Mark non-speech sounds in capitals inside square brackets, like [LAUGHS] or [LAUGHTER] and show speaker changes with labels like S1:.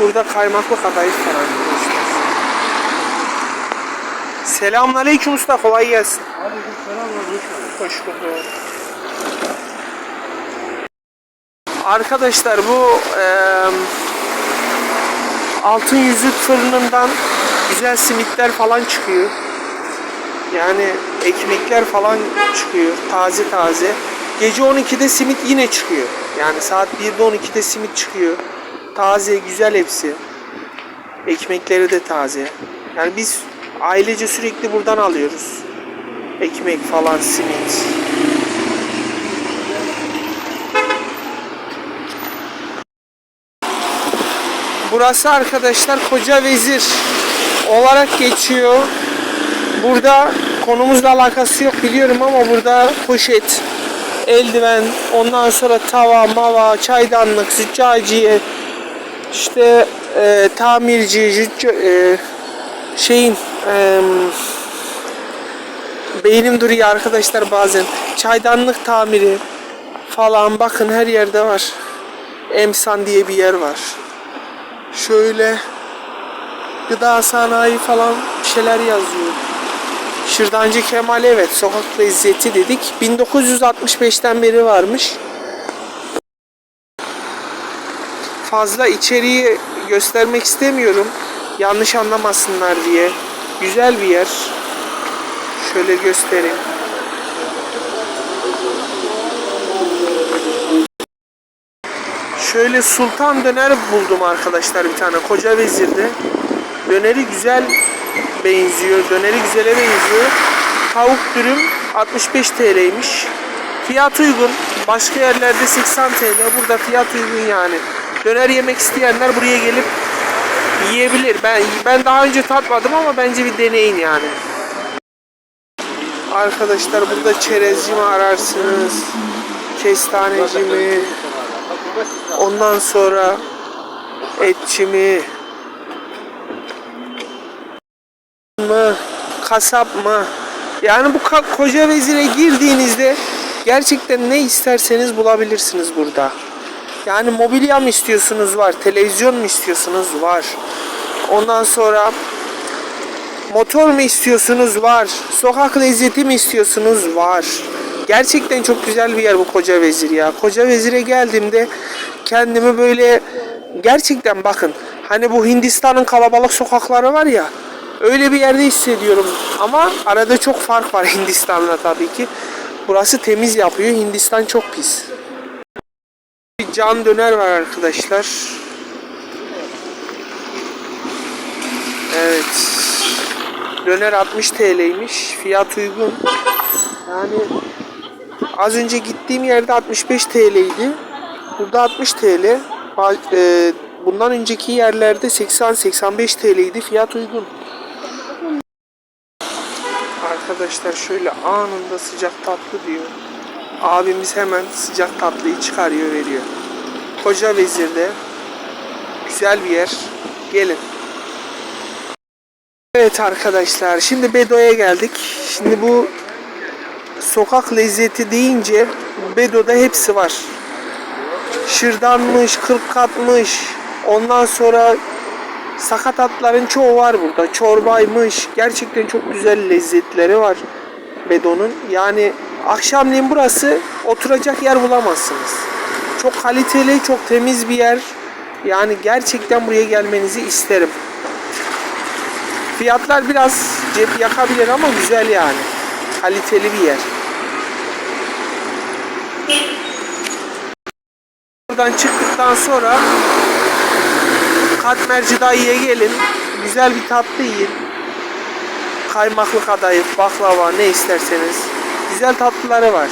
S1: Burada kaymaklı kadayıf var arkadaşlar. Selamünaleyküm usta kolay gelsin. Hoş bulduk. Arkadaşlar bu eee, altın yüzük fırınından güzel simitler falan çıkıyor. Yani ekmekler falan çıkıyor taze taze. Gece 12'de simit yine çıkıyor. Yani saat 1'de 12'de simit çıkıyor. Taze güzel hepsi. Ekmekleri de taze. Yani biz ailece sürekli buradan alıyoruz. Ekmek falan simit. Burası arkadaşlar Koca Vezir olarak geçiyor. Burada konumuzla alakası yok biliyorum ama burada poşet, eldiven, ondan sonra tava, mava, çaydanlık, züccaciye, işte e, tamirci, e, şeyin e, beynim duruyor arkadaşlar bazen. Çaydanlık tamiri falan bakın her yerde var. Emsan diye bir yer var. Şöyle gıda sanayi falan bir şeyler yazıyor. Şırdancı Kemal evet sokak lezzeti dedik. 1965'ten beri varmış. Fazla içeriği göstermek istemiyorum. Yanlış anlamasınlar diye. Güzel bir yer. Şöyle göstereyim. Şöyle sultan döner buldum arkadaşlar bir tane koca vezirde. Döneri güzel benziyor. Döneri güzele benziyor. Tavuk dürüm 65 TL'ymiş. Fiyat uygun. Başka yerlerde 80 TL. Burada fiyat uygun yani. Döner yemek isteyenler buraya gelip yiyebilir. Ben ben daha önce tatmadım ama bence bir deneyin yani. Arkadaşlar burada çerezci mi ararsınız? Kestaneci mi? Ondan sonra etçi mi? mı? Kasap mı? Yani bu koca vezire girdiğinizde gerçekten ne isterseniz bulabilirsiniz burada. Yani mobilya mı istiyorsunuz var, televizyon mu istiyorsunuz var. Ondan sonra motor mu istiyorsunuz var, sokak lezzeti mi istiyorsunuz var. Gerçekten çok güzel bir yer bu Koca Vezir ya. Koca Vezir'e geldiğimde kendimi böyle gerçekten bakın hani bu Hindistan'ın kalabalık sokakları var ya öyle bir yerde hissediyorum ama arada çok fark var [LAUGHS] Hindistan'la tabii ki. Burası temiz yapıyor. Hindistan çok pis. Can döner var arkadaşlar. Evet. Döner 60 TL'ymiş. Fiyat uygun. Yani az önce gittiğim yerde 65 TL'ydi. Burada 60 TL. E, Bundan önceki yerlerde 80-85 TL'ydi. Fiyat uygun. Arkadaşlar şöyle anında sıcak tatlı diyor. Abimiz hemen sıcak tatlıyı çıkarıyor veriyor. Koca Vezir'de güzel bir yer. Gelin. Evet arkadaşlar şimdi Bedo'ya geldik. Şimdi bu sokak lezzeti deyince Bedo'da hepsi var. Şırdanmış, kırk katmış. Ondan sonra sakatatların çoğu var burada. Çorbaymış. Gerçekten çok güzel lezzetleri var Bedo'nun. Yani akşamleyin burası oturacak yer bulamazsınız. Çok kaliteli, çok temiz bir yer. Yani gerçekten buraya gelmenizi isterim. Fiyatlar biraz cep yakabilir ama güzel yani. Kaliteli bir yer. Buradan çıktıktan sonra Katmerci dayıya gelin. Güzel bir tatlı yiyin. Kaymaklı kadayıf, baklava ne isterseniz. Güzel tatlıları var.